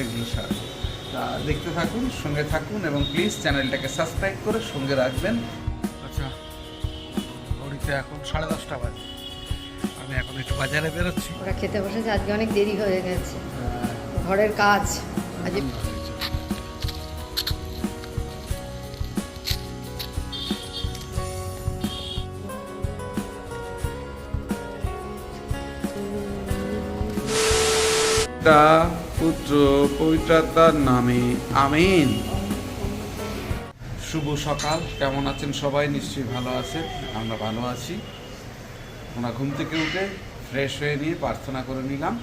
সেগুলো সার তা দেখতে থাকুন সঙ্গে থাকুন এবং প্লিজ চ্যানেলটাকে সাবস্ক্রাইব করে সঙ্গে রাখবেন। আচ্ছা ঘড়িতে এখন সাড়ে দশটা বাজে। আমি এখন একটু বাজারে বেরোচ্ছি। ওরা খেতে বসেছে আজকে অনেক দেরি হয়ে গেছে। ঘরের কাজ। আজ পিতা পুত্র পবিত্রতার নামে আমিন। শুভ সকাল কেমন আছেন সবাই? নিশ্চয়ই ভালো আছেন আমরা ভালো আছি। আমরা ঘুম থেকে উঠে ফ্রেশ হয়ে নিয়ে প্রার্থনা করে নিলাম।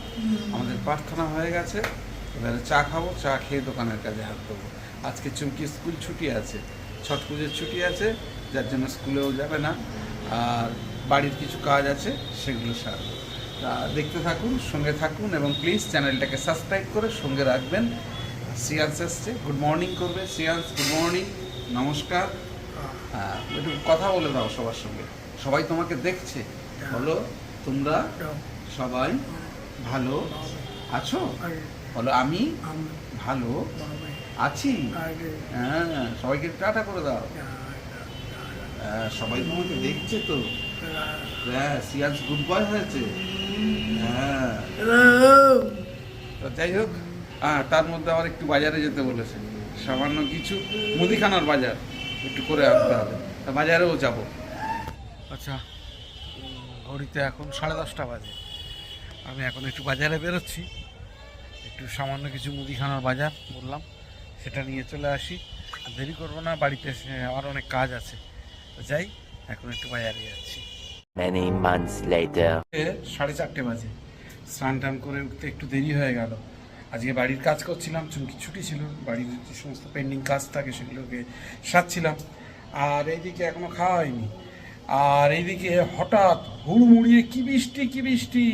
আমাদের প্রার্থনা হয়ে গেছে। এবারে চা খাব চা খেয়ে দোকানের কাজে হাত দেবো। আজকে চুমকি স্কুল ছুটি আছে ছট পুজোর ছুটি আছে যার জন্য স্কুলেও যাবে না। আর বাড়ির কিছু কাজ আছে সেগুলো সারবো। দেখতে থাকুন সঙ্গে থাকুন এবং প্লিজ চ্যানেলটাকে সাবস্ক্রাইব করে সঙ্গে রাখবেন। সিয়ান্স এসছে। গুড মর্নিং করবে। সিয়ান্স গুড মর্নিং নমস্কার। হ্যাঁ একটু কথা বলে দাও সবার সঙ্গে। সবাই তোমাকে দেখছে। বলো তোমরা সবাই ভালো আছো? বলো আমি ভালো আছি। হ্যাঁ সবাইকে টাটা করে দাও। হ্যাঁ, সবাই তোমাকে দেখছে তো। হ্যাঁ। সিয়ান্স গুড বয় হয়েছে। হ্যাঁ। তো যাই হোক হ্যাঁ তার মধ্যে আবার একটু বাজারে যেতে বলেছে। সামান্য কিছু মুদিখানার বাজার একটু করে আনতে হবে। তা বাজারেও যাব। আচ্ছা ঘড়িতে এখন সাড়ে দশটা বাজে। আমি এখন একটু বাজারে বেরোচ্ছি। একটু সামান্য কিছু মুদিখানার বাজার বললাম সেটা নিয়ে চলে আসি। আর দেরি করব না বাড়িতে এসে আমার অনেক কাজ আছে। যাই এখন একটু বাজারে যাচ্ছি। Many months later. সাড়ে চারটে বাজে। স্নান টান করে উঠতে একটু দেরি হয়ে গেল। আজকে বাড়ির কাজ করছিলাম, চুমকি ছুটি ছিল, বাড়ির যে সমস্ত পেন্ডিং কাজ থাকে সেগুলোকে সারছিলাম। আর এইদিকে এখনও খাওয়া হয়নি। আর এইদিকে হঠাৎ হুড়মুড়িয়ে কি বৃষ্টি কি বৃষ্টি?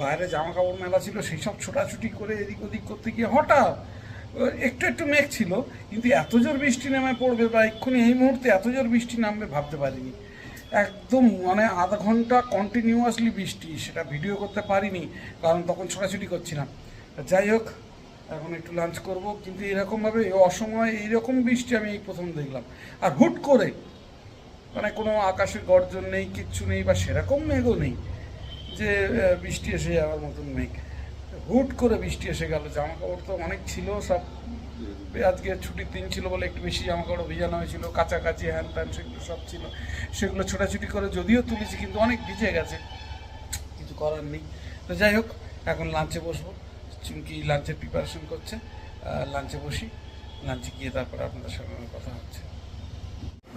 বাইরে জামা কাপড় মেলা ছিল, সেই সব ছোটাছুটি করে এদিক ওদিক করতে গিয়ে হঠাৎ একটু একটু মেঘ ছিল, কিন্তু এত জোর বৃষ্টি নেমে পড়বে বা এক্ষুনি এই মুহূর্তে এত জোর বৃষ্টি নামবে ভাবতে পারিনি। একদম মানে আধা ঘণ্টা কন্টিনিউয়াসলি বৃষ্টি, সেটা ভিডিও করতে পারিনি, কারণ তখন ছোটাছুটি করছিলাম। যাই হোক, এখন একটু লাঞ্চ করব, কিন্তু এরকমভাবে অসময়ে এইরকম বৃষ্টি আমি এই প্রথম দেখলাম। আর হুট করে মানে কোনো আকাশের গর্জন নেই, কিচ্ছু নেই, বা সেরকম মেঘও নেই, যে বৃষ্টি এসে যাওয়ার মতন মেঘ। হুট করে বৃষ্টি এসে গেল, জামা কাপড় তো অনেক ছিল, সব আজকে ছুটির দিন ছিল বলে একটু বেশি জামা কাপড় ভিজানো হয়েছিল কাছাকাছি হ্যান ত্যান সেগুলো সব ছিল। সেগুলো ছোটাছুটি করে যদিও তুলেছি কিন্তু অনেক ভিজে গেছে। কিছু করার নেই। তো যাই হোক এখন লাঞ্চে বসবো। চুমকি লাঞ্চের প্রিপারেশন করছে। লাঞ্চে বসি। লাঞ্চে গিয়ে তারপরে আপনাদের সঙ্গে কথা হচ্ছে।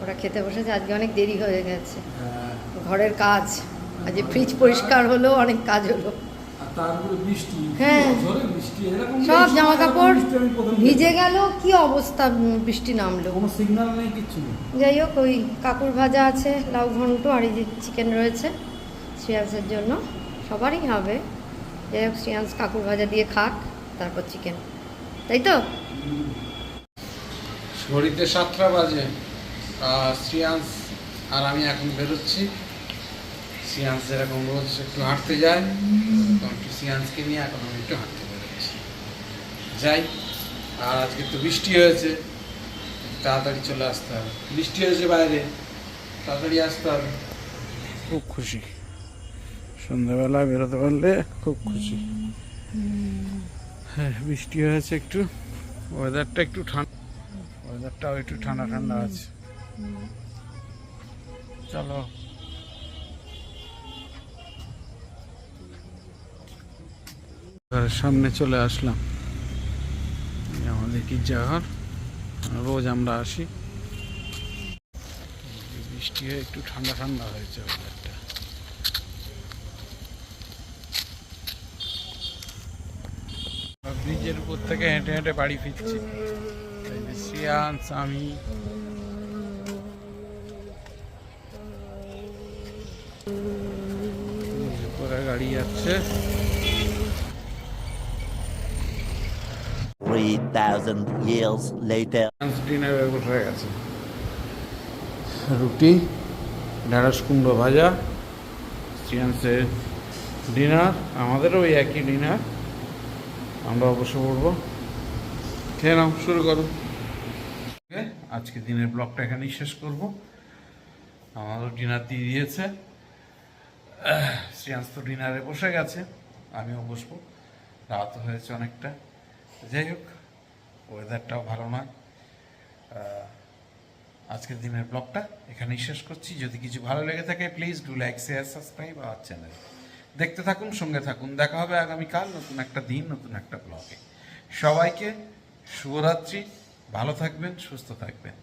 ওরা খেতে বসেছে আজকে অনেক দেরি হয়ে গেছে। ঘরের কাজ। আজ ফ্রিজ পরিষ্কার হলো অনেক কাজ হলো। তারপরে বৃষ্টি হ্যাঁ। বৃষ্টি এরকম সব জামা কাপড় ভিজে গেল কি অবস্থা বৃষ্টি নামলো? কোনো সিগন্যাল নেই কিচ্ছু যাই হোক ওই কাকুর ভাজা আছে লাউ ঘন্ট আর এই যে চিকেন রয়েছে শ্রেয়াংসের জন্য। সবারই হবে। যাই হোক শ্রেয়াংস কাকুর ভাজা দিয়ে খাক তারপর চিকেন তাই তো? ঘড়িতে সাতটা বাজে আর আমি এখন বেরোচ্ছি। শ্রিয়াংশ যেরকম রোজ একটু হাঁটতে যায়। তখন একটু শ্রিয়াংশকে নিয়ে এখন আমি একটু হাঁটতে বেরোচ্ছি। যাই আর আজকে তো বৃষ্টি হয়েছে। তাড়াতাড়ি চলে আসতে হবে। বৃষ্টি হয়েছে বাইরে। তাড়াতাড়ি আসতে হবে। খুব খুশি। সন্ধ্যাবেলা বেরোতে পারলে খুব খুশি। হ্যাঁ বৃষ্টি হয়েছে একটু। ওয়েদারটা একটু ঠান্ডা ওয়েদারটাও একটু ঠান্ডা ঠান্ডা আছে। চলো। ঘরের সামনে চলে আসলাম। আমাদের গির্জাঘর রোজ আমরা আসি। বৃষ্টি হয়ে একটু ঠান্ডা ঠান্ডা হয়েছে ব্রিজের উপর থেকে হেঁটে হেঁটে বাড়ি ফিরছি। শ্রিয়াংশ আমি গাড়ি যাচ্ছে। 3,000 years later. হয়ে গেছে? রুটি ঢেঁড়স কুমড়ো ভাজা শ্রিয়াংশের ডিনার আমাদেরও ওই একই ডিনার আমরা অবশ্য পড়ব। খেয়ে নাও শুরু করো। আজকে দিনের ব্লগটা এখানেই শেষ করব। আমারও ডিনার দিয়ে দিয়েছে। আহ, শ্রেয়াংশ তো ডিনারে বসে গেছে আমিও বসবো। রাত হয়েছে অনেকটা। যাই হোক ওয়েদারটাও ভালো নয় আজকের দিনের ব্লগটা এখানেই শেষ করছি। যদি কিছু ভালো লেগে থাকে please do like share subscribe our channel দেখতে থাকুন, সঙ্গে থাকুন। দেখা হবে আগামীকাল নতুন একটা দিন, নতুন একটা ব্লগে সবাইকে শুভরাত্রি। ভালো থাকবেন, সুস্থ থাকবেন।